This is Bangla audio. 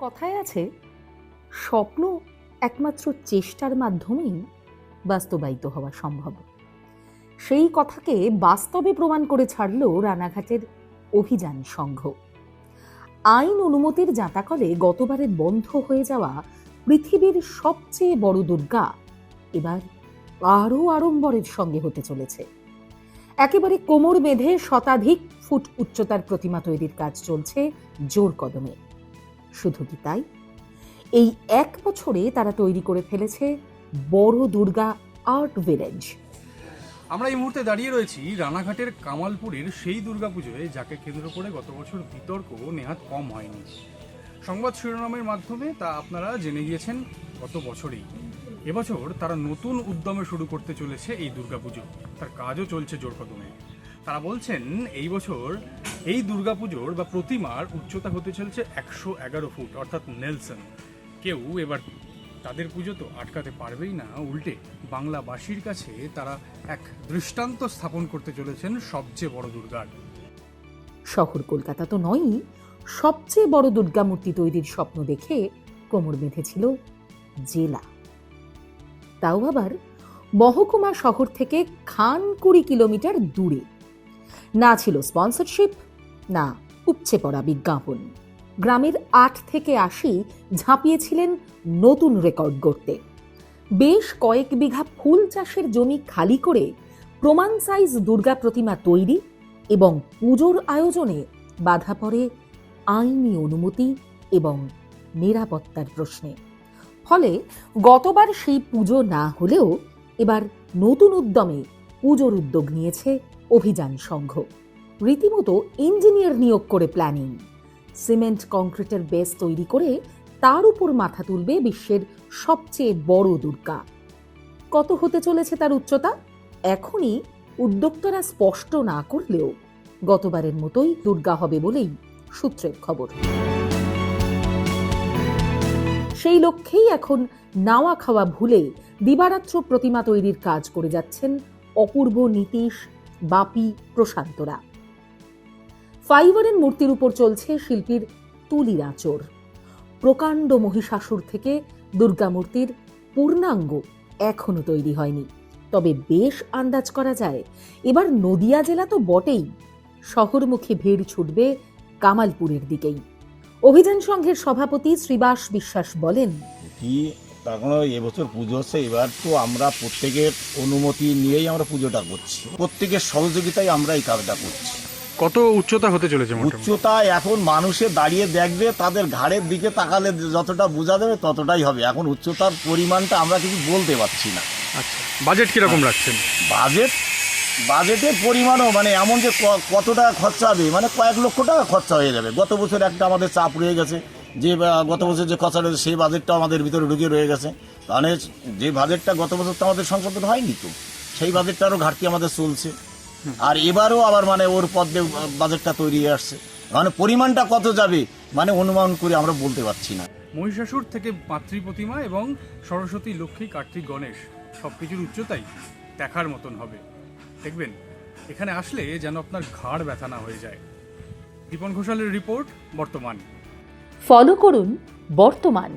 কথায় আছে, স্বপ্ন একমাত্র চেষ্টার মাধ্যমেই বাস্তবায়িত হওয়া সম্ভব। সেই কথাকে বাস্তবে প্রমাণ করে ছাড়ল রানাঘাটের অভিযান সংঘ। আইন অনুমতির জাঁতাকলে গতবারে বন্ধ হয়ে যাওয়া পৃথিবীর সবচেয়ে বড় দুর্গা এবার আরও আড়ম্বরের সঙ্গে হতে চলেছে। একেবারে কোমর বেঁধে শতাধিক ফুট উচ্চতার প্রতিমা তৈরির কাজ চলছে জোর কদমে। শুধু কি তাই? এই এক বছরে তারা তৈরি করে ফেলেছে বড় দুর্গা আর্ট ভিলেজ। আমরা এই মুহূর্তে দাঁড়িয়ে রয়েছি রানাঘাটের কামালপুরের সেই দুর্গাপুজোয় যাকে কেন্দ্র করে গত বছর বিতর্ক নেহাত কম হয়নি। সংবাদ শিরোনামের মাধ্যমে তা আপনারা জেনে গিয়েছেন গত বছরেই। এবছর তারা নতুন উদ্যমে শুরু করতে চলেছে এই দুর্গাপুজো তার কাজও চলছে জোর কদমে তারা বলছেন, এই বছর এই দুর্গাপুজোর বা প্রতিমার উচ্চতা হতে চলছে একশো এগারো ফুট, অর্থাৎ নেলসন। কেউ এবার তাদের পুজো তো আটকাতে পারবেই না, উল্টে বাংলাবাসীর কাছে তারা এক দৃষ্টান্ত স্থাপন করতে চলেছেন সবচেয়ে বড় দুর্গার। শহর কলকাতা তো নয়ই, সবচেয়ে বড় দুর্গা মূর্তি তৈরির স্বপ্ন দেখে কোমর বেঁধেছিল জেলা। তাও আবার মহকুমা শহর থেকে খান কুড়ি কিলোমিটার দূরে। না ছিল স্পন্সরশিপ না, উপচে পড়া বিজ্ঞাপন। গ্রামের আট থেকে আশি ঝাঁপিয়েছিলেন নতুন রেকর্ড গড়তে। বেশ কয়েক বিঘা ফুল চাষের জমি খালি করে প্রমাণ সাইজ দুর্গা প্রতিমা তৈরি এবং পুজোর আয়োজনে বাধা পড়ে আইনি অনুমতি এবং নিরাপত্তার প্রশ্নে। ফলে গতবার সেই পুজো না হলেও এবার নতুন উদ্যমে পুজোর উদ্যোগ নিয়েছে অভিযান সংঘ। রীতিমতো ইঞ্জিনিয়ার নিয়োগ করে প্ল্যানিং। সিমেন্ট, কংক্রিটের বেস তৈরি করে তার উপর মাথা তুলবে বিশ্বের সবচেয়ে বড় দুর্গা। কত হতে চলেছে তার উচ্চতা? এখনই উদ্যোক্তারা স্পষ্ট না করলেও গতবারের মতোই দুর্গা হবে বলেই সূত্রের খবর। সেই লক্ষ্যেই এখন নাওয়া খাওয়া ভুলে দিবারাত্র প্রতিমা তৈরির কাজ করে যাচ্ছেন অপূর্ব নীতিশ বাপি প্রশান্তরা। ফাইবারের মূর্তির উপর চলছে শিল্পীর তুলির আঁচড়। প্রকাণ্ড মহিষাসুর থেকে দুর্গা মূর্তির পূর্ণাঙ্গ এখনও তৈরি হয়নি। তবে বেশ আন্দাজ করা যায়, এবার নদিয়া জেলা তো বটেই। শহরমুখী ভিড় ছুটবে কামালপুরের দিকেই। অভিযান সংঘের সভাপতি শ্রীবাস বিশ্বাস বলেন, কি এবছর পুজো হচ্ছে, এবার তো আমরা প্রত্যেকের অনুমতি নিয়েই আমরা পুজোটা করছি। প্রত্যেকের সহযোগিতায় আমরা এই কাজটা করছি। কত উচ্চতা হতে চলেছে উচ্চতা এখন মানুষে দাঁড়িয়ে দেখবে তাদের ঘাড়ের দিকে তাকালে যতটা বোঝা যাবে ততটাই হবে। এখন উচ্চতার পরিমাণটা আমরা কিছু বলতে পারছি না। আচ্ছা বাজেট কীরকম রাখছেন? বাজেট বাজেটের পরিমাণও মানে এমন যে কত টাকা খরচা হবে মানে কয়েক লক্ষ টাকা খরচা হয়ে যাবে। গত বছর একটা আমাদের চাপ রয়ে গেছে যে গত বছর যে খরচা রয়েছে সেই বাজেটটা আমাদের ভিতরে ঢুকে রয়ে গেছে। তাহলে যে বাজেটটা গত বছর তো আমাদের সংশোধন হয়নি তো সেই বাজেটটারও ঘাটতি আমাদের চলছে। আর এবারও আবার মানে ওর পদ্মে বাজেটটা তৈরি আসছে। মানে পরিমাণটা কত যাবে মানে অনুমান করে আমরা বলতে পারছি না। মহিষাসুর থেকে মাতৃ প্রতিমা এবং সরস্বতী লক্ষ্মী কার্তিক গণেশ সব কিছুর উচ্চতাই দেখার মতন হবে। দেখবেন এখানে আসলে যেন আপনার ঘাড় ব্যথা না হয়ে যায়। দীপন ঘোষালের রিপোর্ট বর্তমান। ফলো করুন বর্তমান।